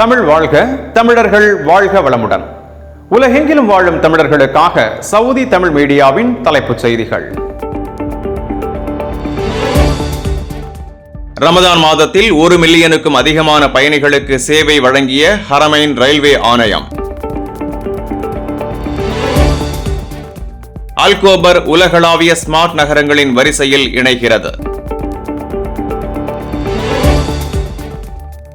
தமிழ் வாழ்க தமிழர்கள் வாழ்க வளமுடன். உலகெங்கிலும் வாழும் தமிழர்களுக்காக சவுதி தமிழ் மீடியாவின் தலைப்புச் செய்திகள். ரமதான் மாதத்தில் ஒரு மில்லியனுக்கும் அதிகமான பயணிகளுக்கு சேவை வழங்கிய ஹரமைன் ரயில்வே ஆணையம். அல்கோபர் உலகளாவிய ஸ்மார்ட் நகரங்களின் வரிசையில் இணைகிறது.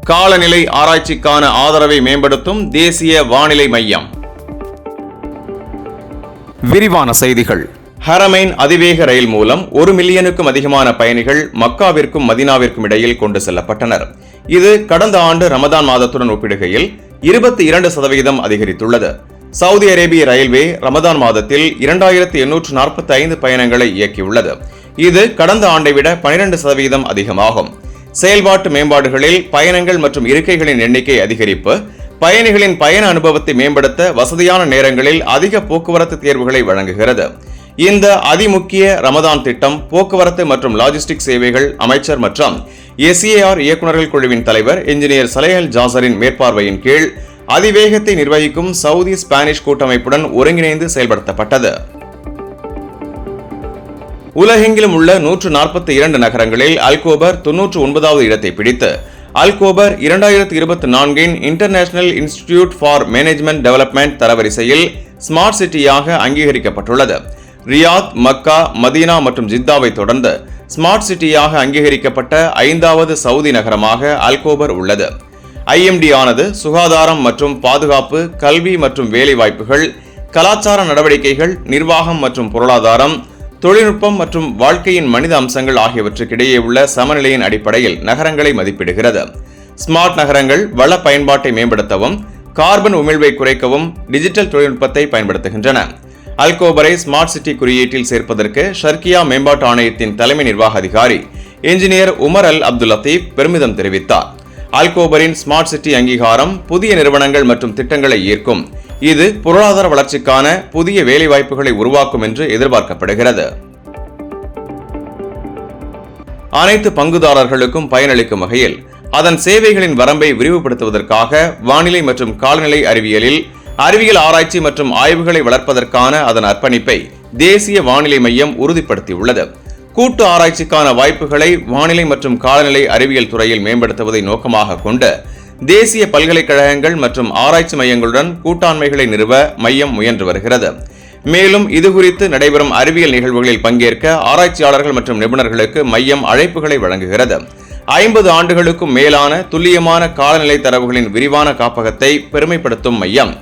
காலநிலை ஆராய்ச்சிக்கான ஆதரவை மேம்படுத்தும் தேசிய வானிலை மையம். விரிவான செய்திகள். ஹரமைன் அதிவேக ரயில் மூலம் ஒரு மில்லியனுக்கும் அதிகமான பயணிகள் மக்காவிற்கும் மதீனாவிற்கும் இடையில் கொண்டு செல்லப்பட்டனர். இது கடந்த ஆண்டு ரமதான் மாதத்துடன் ஒப்பிடுகையில் இருபத்தி இரண்டு சதவீதம் அதிகரித்துள்ளது. சவுதி அரேபிய ரயில்வே ரமதான் மாதத்தில் இரண்டாயிரத்தி எண்ணூற்று நாற்பத்தி ஐந்து பயணங்களை இயக்கியுள்ளது. இது கடந்த ஆண்டை விட பனிரெண்டு சதவீதம் அதிகமாகும். செயல்பாட்டு மேம்பாடுகளில் பயணங்கள் மற்றும் இருக்கைகளின் எண்ணிக்கை அதிகரிப்பு பயணிகளின் பயண அனுபவத்தை மேம்படுத்த வசதியான நேரங்களில் அதிக போக்குவரத்து தேர்வுகளை வழங்குகிறது. இந்த அதிமுக்கிய ரமதான் திட்டம் போக்குவரத்து மற்றும் லாஜிஸ்டிக் சேவைகள் அமைச்சர் மற்றும் எஸ்ஏஆர் இயக்குநர்கள் குழுவின் தலைவர் இன்ஜினியர் சலேஹல் ஜாசரின் மேற்பார்வையின் கீழ் அதிவேகத்தை நிர்வகிக்கும் சவுதி ஸ்பானிஷ் கூட்டமைப்புடன் ஒருங்கிணைந்து செயல்படுத்தப்பட்டது. உலகெங்கிலும் உள்ள நூற்று நாற்பத்தி இரண்டு நகரங்களில் அல்கோபர் தொன்னூற்று ஒன்பதாவது இடத்தை பிடித்து அல்கோபர் இரண்டாயிரத்தி இருபத்தி நான்கின் international institute for management development தரவரிசையில் ஸ்மார்ட் சிட்டியாக அங்கீகரிக்கப்பட்டுள்ளது. ரியாத் மக்கா மதீனா மற்றும் ஜித்தாவை தொடர்ந்து ஸ்மார்ட் சிட்டியாக அங்கீகரிக்கப்பட்ட ஐந்தாவது சவுதி நகரமாக அல்கோபர் உள்ளது. ஐஎம்டி ஆனது சுகாதாரம் மற்றும் பாதுகாப்பு கல்வி மற்றும் வேலைவாய்ப்புகள் கலாச்சார நடவடிக்கைகள் நிர்வாகம் மற்றும் பொருளாதாரம் தொழில்நுட்பம் மற்றும் வாழ்க்கையின் மனித அம்சங்கள் ஆகியவற்றுக்கிடையே உள்ள சமநிலையின் அடிப்படையில் நகரங்களை மதிப்பிடுகிறது. ஸ்மார்ட் நகரங்கள் வள பயன்பாட்டை மேம்படுத்தவும் கார்பன் உமிழ்வை குறைக்கவும் டிஜிட்டல் தொழில்நுட்பத்தை பயன்படுத்துகின்றன. அல்கோபரை ஸ்மார்ட் சிட்டி குறியீட்டில் சேர்ப்பதற்கு ஷர்கியா மேம்பாட்டு ஆணையத்தின் தலைமை நிர்வாக அதிகாரி engineer Umar Al Abdul Latif பெருமிதம் தெரிவித்தார். அல்கோபரின் ஸ்மார்ட் சிட்டி அங்கீகாரம் புதிய நிறுவனங்கள் மற்றும் திட்டங்களை ஈர்க்கும். இது பொருளாதார வளர்ச்சிக்கான புதிய வேலைவாய்ப்புகளை உருவாக்கும் என்று எதிர்பார்க்கப்படுகிறது. அனைத்து பங்குதாரர்களுக்கும் பயனளிக்கும் வகையில் அதன் சேவைகளின் வரம்பை விரிவுபடுத்துவதற்காக வானிலை மற்றும் காலநிலை அறிவியலில் அறிவியல் ஆராய்ச்சி மற்றும் ஆய்வுகளை வளர்ப்பதற்கான அதன் அர்ப்பணிப்பை தேசிய வானிலை மையம் உறுதிப்படுத்தியுள்ளது. கூட்டு ஆராய்ச்சிக்கான வாய்ப்புகளை வானிலை மற்றும் காலநிலை அறிவியல் துறையில் மேம்படுத்துவதை நோக்கமாக கொண்டு தேசிய பல்கலைக்கழகங்கள் மற்றும் ஆராய்ச்சி மையங்களுடன் கூட்டாண்மைகளை நிறுவ மையம் முயன்று வருகிறது. மேலும் இதுகுறித்து நடைபெறும் அறிவியல் நிகழ்வுகளில் பங்கேற்க ஆராய்ச்சியாளர்கள் மற்றும் நிபுணர்களுக்கு மையம் அழைப்புகளை வழங்குகிறது. ஐம்பது ஆண்டுகளுக்கும் மேலான துல்லியமான காலநிலை தரவுகளின் விரிவான காப்பகத்தை பெருமைப்படுத்தும் மையம்.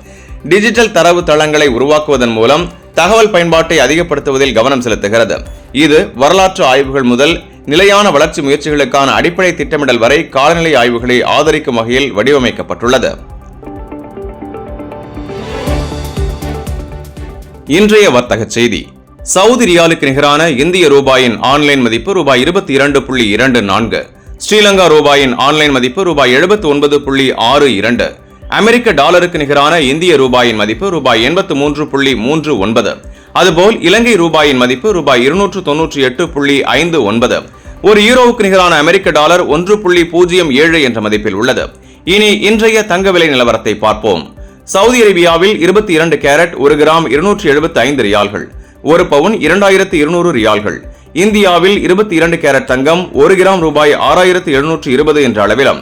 டிஜிட்டல் தரவு தளங்களை உருவாக்குவதன் மூலம் தகவல் பயன்பாட்டை அதிகப்படுத்துவதில் கவனம் செலுத்துகிறது. இது வரலாற்று ஆய்வுகள் முதல் நிலையான வளர்ச்சி முயற்சிகளுக்கான அடிப்படை திட்டமிடல் வரை காலநிலை ஆய்வுகளை ஆதரிக்கும் வகையில் வடிவமைக்கப்பட்டுள்ளது. இன்றைய வர்த்தக செய்தி. சவுதி ரியாலுக்கு நிகரான இந்திய ரூபாயின் ஆன்லைன் மதிப்பு ரூபாய் இருபத்தி இரண்டு புள்ளி இரண்டு நான்கு ஸ்ரீலங்கா ரூபாயின் ஆன்லைன் மதிப்பு ரூபாய் எழுபத்தி ஒன்பது புள்ளி ஆறு இரண்டு அமெரிக்க டாலருக்கு நிகரான இந்திய ரூபாயின் மதிப்பு ரூபாய் எண்பத்து மூன்று புள்ளி மூன்று ஒன்பது. அதுபோல் இலங்கை ரூபாயின் மதிப்பு ரூபாய் இருநூற்று தொன்னூற்றி எட்டு புள்ளி ஐந்து ஒன்பது. ஒரு யூரோவுக்கு நிகரான அமெரிக்க டாலர் ஒன்று புள்ளி பூஜ்ஜியம் ஏழு என்ற மதிப்பில் உள்ளது. இனி இன்றைய தங்க விலை நிலவரத்தை பார்ப்போம். சவுதி அரேபியாவில் இருபத்தி இரண்டு கேரட் ஒரு கிராம் இருநூற்றி எழுபத்தி ஐந்து ரியால்கள் ஒரு பவுன் இரண்டாயிரத்து இருநூறு ரியால்கள். இந்தியாவில் இருபத்தி இரண்டு கேரட் தங்கம் ஒரு கிராம் ரூபாய் ஆறாயிரத்து எழுநூற்று இருபது என்ற அளவிலும்.